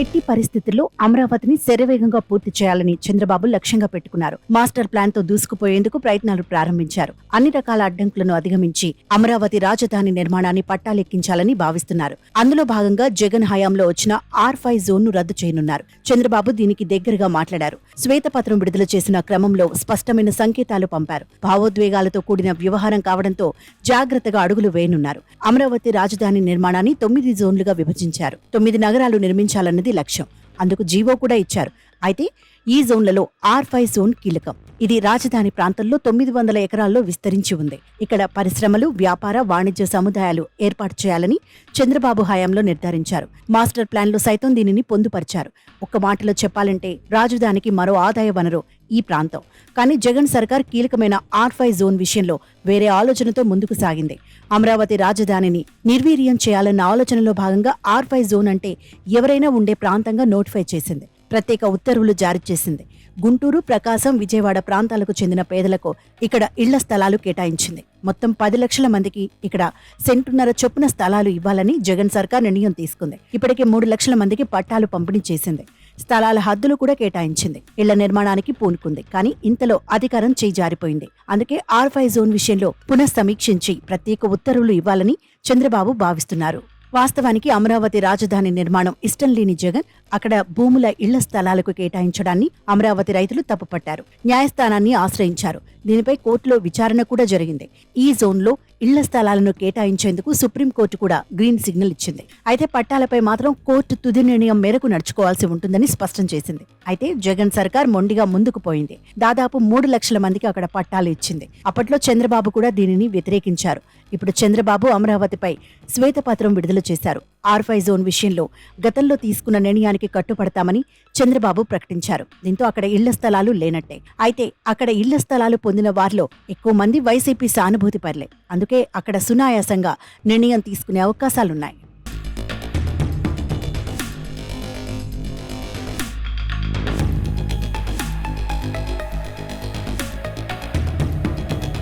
ఎట్టి పరిస్థితుల్లో అమరావతిని శరవేగంగా పూర్తి చేయాలని చంద్రబాబు లక్ష్యంగా పెట్టుకున్నారు. మాస్టర్ ప్లాన్తో దూసుకుపోయేందుకు ప్రయత్నాలు ప్రారంభించారు. అన్ని రకాల అడ్డంకులను అధిగమించి అమరావతి రాజధాని నిర్మాణాన్ని పట్టాలెక్కించాలని భావిస్తున్నారు. అందులో భాగంగా జగన్ హయాంలో వచ్చిన ఆర్ ఫైవ్ జోన్ను రద్దు చేయనున్నారు. చంద్రబాబు దీనికి దగ్గరగా మాట్లాడారు. శ్వేతపత్రం విడుదల చేసిన క్రమంలో స్పష్టమైన సంకేతాలు పంపారు. భావోద్వేగాలతో కూడిన వ్యవహారం కావడంతో జాగ్రత్తగా అడుగులు వేయనున్నారు. అమరావతి రాజధాని నిర్మాణాన్ని తొమ్మిది జోన్లుగా విభజించారు. తొమ్మిది నగరాలు నిర్మించాలన్నది లక్ష్యం అందుకు జీవో కూడా ఇచ్చారు. అయితే ఈ జోన్లలో ఆర్ ఫైవ్ జోన్ కీలకం. ఇది రాజధాని ప్రాంతంలో తొమ్మిది వందల ఎకరాల్లో విస్తరించి ఉంది. ఇక్కడ పరిశ్రమలు వ్యాపార వాణిజ్య సముదాయాలు ఏర్పాటు చేయాలని చంద్రబాబు హయాంలో నిర్ధారించారు. మాస్టర్ ప్లాన్లో సైతం దీనిని పొందుపరిచారు. ఒక్క మాటలో చెప్పాలంటే రాజధానికి మరో ఆదాయ వనరు ఈ ప్రాంతం. కానీ జగన్ సర్కార్ కీలకమైన ఆర్ ఫైవ్ జోన్ విషయంలో వేరే ఆలోచనతో ముందుకు సాగింది. అమరావతి రాజధానిని నిర్వీర్యం చేయాలన్న ఆలోచనలో భాగంగా ఆర్ ఫైవ్ జోన్ అంటే ఎవరైనా ఉండే ప్రాంతంగా నోటిఫై చేసింది. ప్రత్యేక ఉత్తర్వులు జారీ చేసింది. గుంటూరు ప్రకాశం విజయవాడ ప్రాంతాలకు చెందిన పేదలకు ఇక్కడ ఇళ్ళ స్థలాలు కేటాయించింది. మొత్తం పది లక్షల మందికి ఇక్కడ సెంటున్నర చొప్పున స్థలాలు ఇవ్వాలని జగన్ సర్కార్ నిర్ణయం తీసుకుంది. ఇప్పటికే మూడు లక్షల మందికి పట్టాలు పంపిణీ చేసింది. స్థలాల హద్దులు కూడా కేటాయించింది. ఇళ్ళ నిర్మాణానికి పూనుకుంది. కానీ ఇంతలో అధికారం చేయి జారిపోయింది. అందుకే ఆర్ ఫైవ్ జోన్ విషయంలో పునఃసమీక్షించి ప్రత్యేక ఉత్తర్వులు ఇవ్వాలని చంద్రబాబు భావిస్తున్నారు. వాస్తవానికి అమరావతి రాజధాని నిర్మాణం ఇష్టం లేని జగన్ అక్కడ భూముల ఇళ్ళ స్థలాలకు కేటాయించడాన్ని అమరావతి రైతులు తప్పుపట్టారు. న్యాయస్థానాన్ని ఆశ్రయించారు. దీనిపై కోర్టులో విచారణ కూడా జరిగింది. ఈ జోన్లో ఇళ్ళ స్థలాలను కేటాయించేందుకు సుప్రీంకోర్టు కూడా గ్రీన్ సిగ్నల్ ఇచ్చింది. అయితే పట్టాలపై మాత్రం కోర్టు తుది నిర్ణయం మేరకు నడుచుకోవాల్సి ఉంటుందని స్పష్టం చేసింది. అయితే జగన్ సర్కార్ మొండిగా ముందుకు పోయింది. దాదాపు మూడు లక్షల మందికి అక్కడ పట్టాలు ఇచ్చింది. అప్పట్లో చంద్రబాబు కూడా దీనిని వ్యతిరేకించారు. ఇప్పుడు చంద్రబాబు అమరావతిపై శ్వేతపత్రం విడుదల చేశారు. ఆర్ జోన్ విషయంలో గతంలో తీసుకున్న నిర్ణయానికి కట్టుపడతామని చంద్రబాబు ప్రకటించారు. దీంతో అక్కడ ఇళ్ళ స్థలాలు లేనట్టే. అయితే అక్కడ ఇళ్ళ స్థలాలు పొందిన వారిలో ఎక్కువ మంది వైసీపీ సానుభూతి పర్లే. అందుకే అక్కడ సునాయాసంగా నిర్ణయం తీసుకునే అవకాశాలున్నాయి.